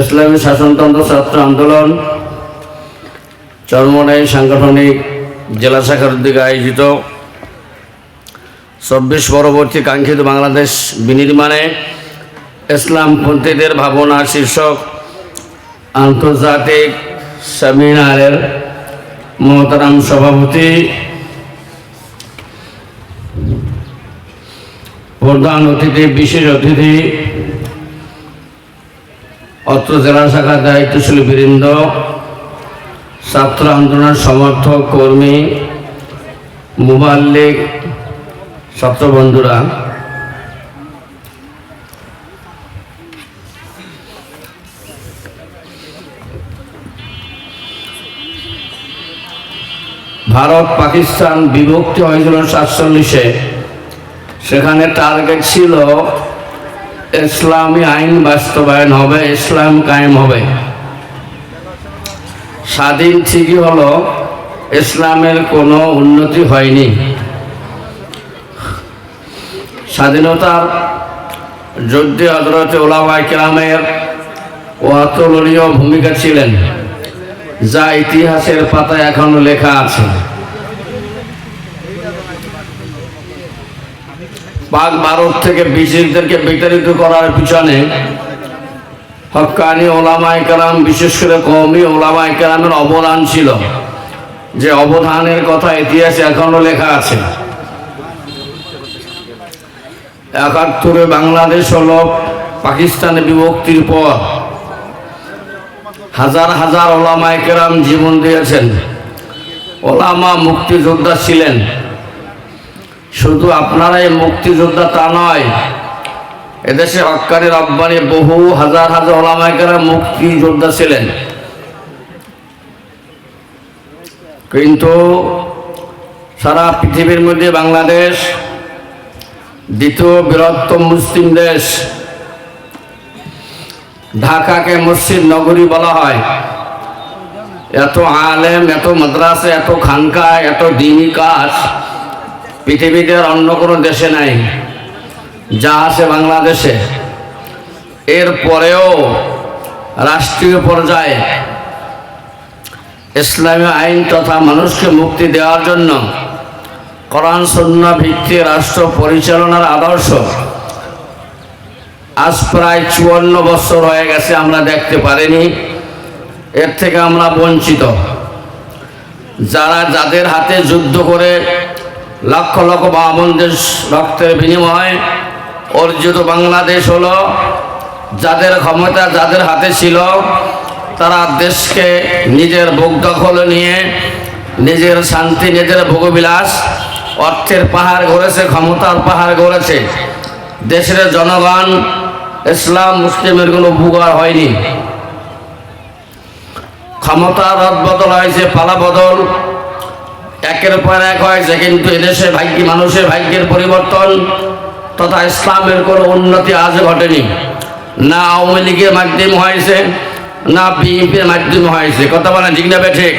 ইসলামী শাসনতন্ত্র ছাত্র আন্দোলন, চরমনাই সাংগঠনিক জেলা শাখার উদ্যোগে আয়োজিত চব্বিশ পরবর্তী কাঙ্ক্ষিত বাংলাদেশ বিনির্মাণে ইসলামপন্থীদের ভাবনা শীর্ষক আন্তর্জাতিক সেমিনারের মহতারাম সভাপতি, প্রধান অতিথি, বিশেষ অতিথি অত্র জেলা শাখার দায়িত্বশীল বৃন্দ, ছাত্র আন্দোলনের সমর্থক, কর্মী, মুবাল্লিক, ছাত্র বন্ধুরা। ভারত পাকিস্তান বিভক্তি হয়েছিল সাতচল্লিশে। সেখানে টার্গেট ছিল ইসলামী আইন বাস্তবায়ন হবে, ইসলাম কায়েম হবে। স্বাধীন ঠিকই হলো, ইসলামের কোনো উন্নতি হয়নি। স্বাধীনতার যুদ্ধে হজরত ওলামা কেরামের অতুলনীয় ভূমিকা ছিলেন, যা ইতিহাসের পাতায় এখনও লেখা আছে। পাক ভারত থেকে ব্রিটিশদেরকে বিতাড়িত করার পিছনে হক্কানি ওলামাই কালাম বিশেষ করে কৌমি ওলামাই কালামের অবদান ছিল। যে অবদানের কথা ইতিহাসে এখনও লেখা আছে। একাত্তরে বাংলাদেশ হল পাকিস্তানে বিভক্তির পর হাজার হাজার ওলামাই কেরাম জীবন দিয়েছেন। ওলামা মুক্তিযোদ্ধা ছিলেন। শুধু আপনারাই মুক্তিযোদ্ধা তা নয়, এদেশে হক্কানি রব্বানি বহু হাজার হাজার ওলামাইকারা মুক্তিযোদ্ধা ছিলেন। কিন্তু সারা পৃথিবীর মধ্যে বাংলাদেশ দ্বিতীয় বৃহত্তম মুসলিম দেশ, ঢাকাকে মসজিদ নগরী বলা হয়। এত আলেম, এত মাদ্রাসা, এত খানকা, এত দিনী কাজ পৃথিবীতে অন্য কোনো দেশে নাই। যা আছে বাংলাদেশে। এর পরেও রাষ্ট্রীয় পর্যায়ে ইসলামী আইন তথা মানুষকে মুক্তি দেওয়ার জন্য কোরআন সন্না ভিত্তিক রাষ্ট্র পরিচালনার আদর্শ আজ প্রায় চুয়ান্ন বছর হয়ে গেছে আমরা দেখতে পারিনি। এর থেকে আমরা বঞ্চিত। যারা যাদের হাতে যুদ্ধ করে লক্ষ লক্ষ বামনদের রক্তের বিনিময়ে অর্জিত বাংলাদেশ হলো, যাদের ক্ষমতা যাদের হাতে ছিল, তারা দেশকে নিজের ভোগ দখল নিয়ে নিজের শান্তি, নিজের ভোগবিলাস, অর্থের পাহাড় গড়েছে, ক্ষমতার পাহাড় গড়েছে। দেশের জনগণ ইসলাম মুসলিমের কোনো উপকার হয়নি। ক্ষমতার রদবদল হয়েছে পালা বদল একের পর এক হয়েছে কিন্তু এদেশে ভাগ্য মানুষের ভাগ্যের পরিবর্তন তথা ইসলামের কোনো উন্নতি আজ ঘটেনি। না আওয়ামী লীগের মাধ্যমে হয়েছে, না বিএনপির মাধ্যমে হয়েছে। কথা বলেন, ঠিক না ঠিক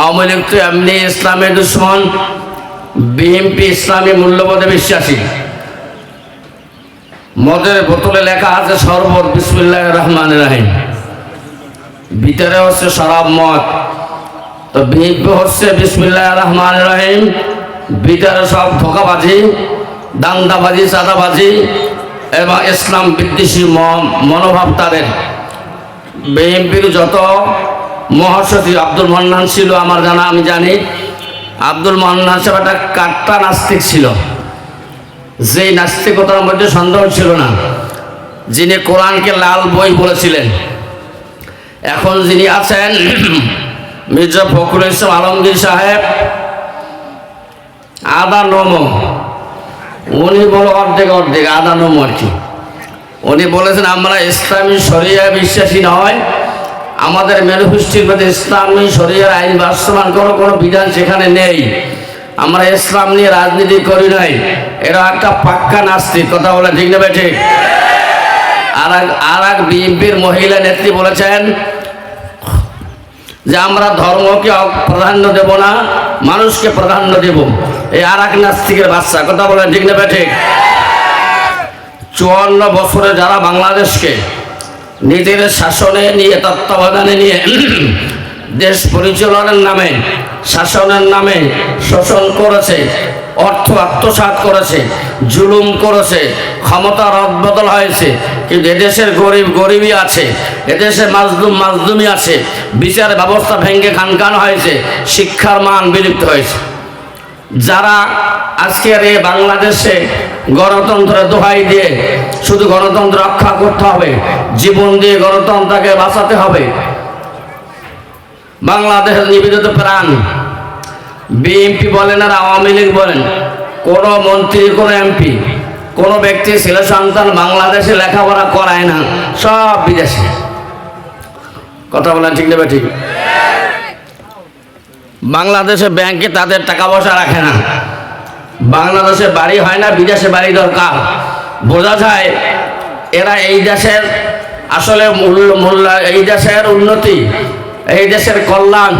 আওয়ামী লীগ তো এমনি ইসলামের দুশ্মন, বিএনপি ইসলামী মূল্যবোধে বিশ্বাসী। মদের বোতলে লেখা আছে, সরবত বিসমুল্লাহ রহমান রাহিম। ভিতরে হচ্ছে শরাব মদ। তো বিএনপি হচ্ছে বিসমুল্লাহ রহমান রহিম। ভিতরে সব ধোকাবাজি, দান্দাবাজি, চাঁদাবাজি এবং ইসলাম বিদ্বেষী মনোভাব তাদের। বিএনপির যত মহাসচিব আব্দুল মন্নান ছিল, আমার জানা আমি জানি, আব্দুল মন্নান সাহেব একটা কাট্টা নাস্তিক ছিল। যেই নাস্তিকতার মধ্যে সন্দেহ ছিল না। যিনি কোরআনকে লাল বই বলেছিলেন। এখন যিনি আছেন মির্জা ফখরুল ইসলাম আলমগীর সাহেব, আদা নম। উনি বলো অর্ধেক অর্ধেক, আদা নম আর কি। উনি বলেছেন, আমরা ইসলামী শরিয়া বিশ্বাসী নয়। আমাদের ম্যানিফেস্টোর মধ্যে ইসলামী শরিয়ার আইন বাস্তবায়ন কোনো কোনো বিধান সেখানে নেই। আমরা ইসলাম নিয়ে রাজনীতি করি নাই। এরা একটা পাক্কা নাস্তিক। কথা বলে ঠিক নেবে ঠিক? আর এক আর এক বিএনপির মহিলা নেত্রী বলেছেন যে আমরা ধর্মকে প্রাধান্য দেব না, মানুষকে প্রাধান্য দেব। এই আর এক নাস্তিকের বাচ্চা কথা বলেন ঠিক নেবে ঠিক চুয়ান্ন বছরে যারা বাংলাদেশকে নিজের শাসনে নিয়ে, তত্ত্বাবধানে নিয়ে দেশ পরিচালনার নামে, শাসনের নামে শোষণ করেছে, অর্থ আত্মসাৎ করেছে, জুলুম করেছে ক্ষমতা রদবদল হয়েছে, কিন্তু এদেশের গরিব গরিবই আছে এদেশে মাজলুম মাজলুমি আছে বিচার ব্যবস্থা ভেঙে খানখান হয়েছে, শিক্ষার মান বিলুপ্ত হয়েছে। যারা আজকের এই বাংলাদেশে গণতন্ত্রের দোহাই দিয়ে শুধু গণতন্ত্র রক্ষা করতে হবে, জীবন দিয়ে গণতন্ত্রকে বাঁচাতে হবে। বাংলাদেশের নিবেদিত প্রাণ বিএনপি বলেন আর আওয়ামী লীগ বলেন, কোন মন্ত্রী, কোন এমপি, কোন ব্যক্তি ছেলে সন্তান বাংলাদেশে লেখাপড়া করায় না, সব বিদেশে। কথা বলেন ঠিক নেবে ঠিক। বাংলাদেশে ব্যাংকে তাদের টাকা পয়সা রাখে না। বাংলাদেশে বাড়ি হয় না, বিদেশে বাড়ি দরকার। বোঝা যায় এরা এই দেশের আসলে মূল্য এই দেশের উন্নতি, এই দেশের কল্যাণ,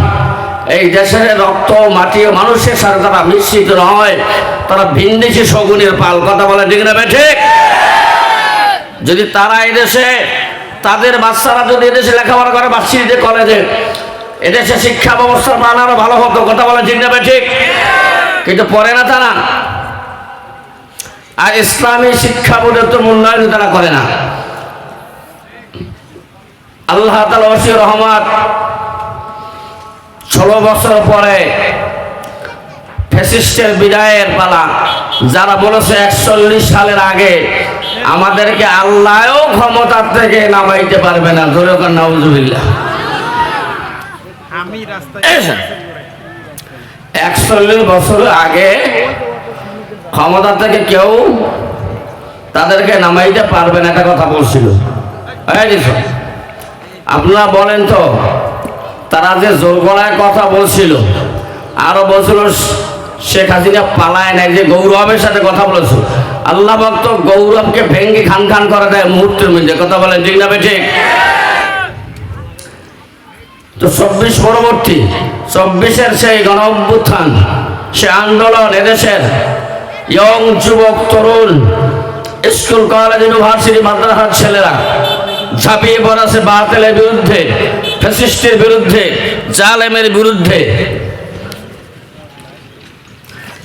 এই দেশের রক্ত, মাটি মানুষের সাথে তারা মিশ্রিত নয়। তারা ভিন্দেশি শগুনের পাল। কথা বলে ঠিক না ঠিক? যদি তারা এই দেশে তাদের বাচ্চারা যদি এদেশে লেখাপড়া করে বাচ্চিতে কলেজে এদেশে শিক্ষা ব্যবস্থার মান আরও ভালো হতো কথা বলে ঠিক না ঠিক? কিন্তু পরে না তারা। আর ইসলামী শিক্ষা বোর্ডের তো মূল্যায়ন তারা করে না। আল্লাহ রহমান ষোলো বছর পরে ফেসিস্টের বিদায়ের পালা। যারা বলেছে একচল্লিশ সালের আগে আমাদেরকে আল্লাহও ক্ষমতার থেকে নামাইতে পারবে না। ধরে নাউজুবিল্লাহ। আমি রাস্তায় একচল্লিশ বছর আগে ক্ষমতা থেকে কেউ তাদেরকে নামাইতে পারবে না একটা কথা বলছিল। এই আপনারা বলেন তো তারা যে জোর গলায় কথা বলছিল আরও বলছিল শেখ হাসিনা পালায় নাই যে গৌরবের সাথে কথা বলেছিল আল্লাহ ভক্ত গৌরবকে ভেঙ্গে খান খান করে দেয় মুহূর্তের মধ্যে। কথা বলেন ঠিক না ঠিক? তো চব্বিশ পরবর্তী, চব্বিশের সেই গণ অভ্যুত্থান সে আন্দোলন এদেশের ইয়ং যুবক, তরুণ স্কুল কলেজ ইউনিভার্সিটি মাদ্রাসার ছেলেরা ঝাঁপিয়ে পড়াছে বাতিলের বিরুদ্ধে ফ্যাসিস্টের বিরুদ্ধে, জালেমের বিরুদ্ধে।